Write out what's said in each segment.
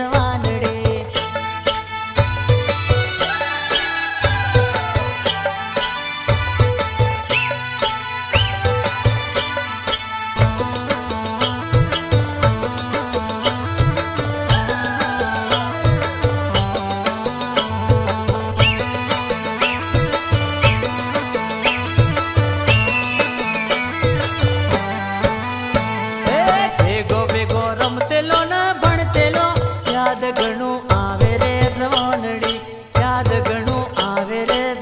सजवा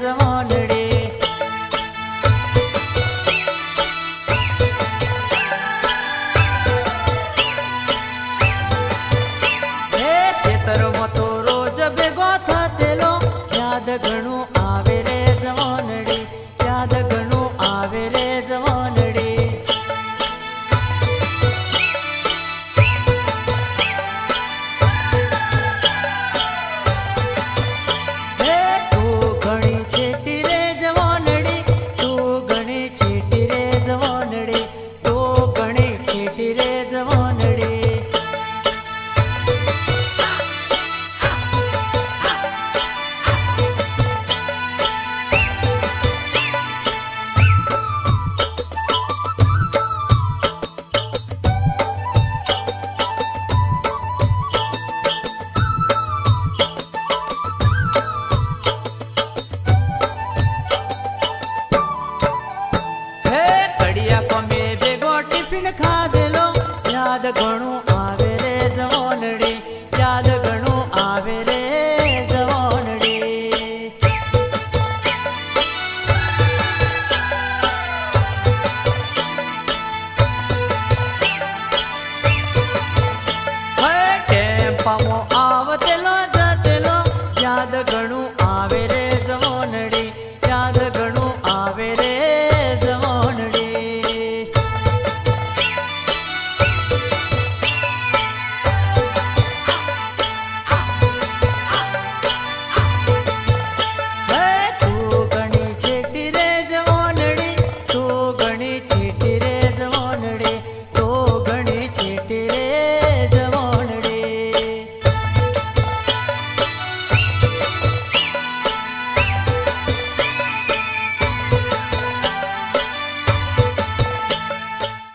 I'm all yezmanı પીણ ખાધેલો. યાદ ઘણું આવે રે જવનડી. યાદ ઘણું આવે રે જવનડી. ટેમ્પામાં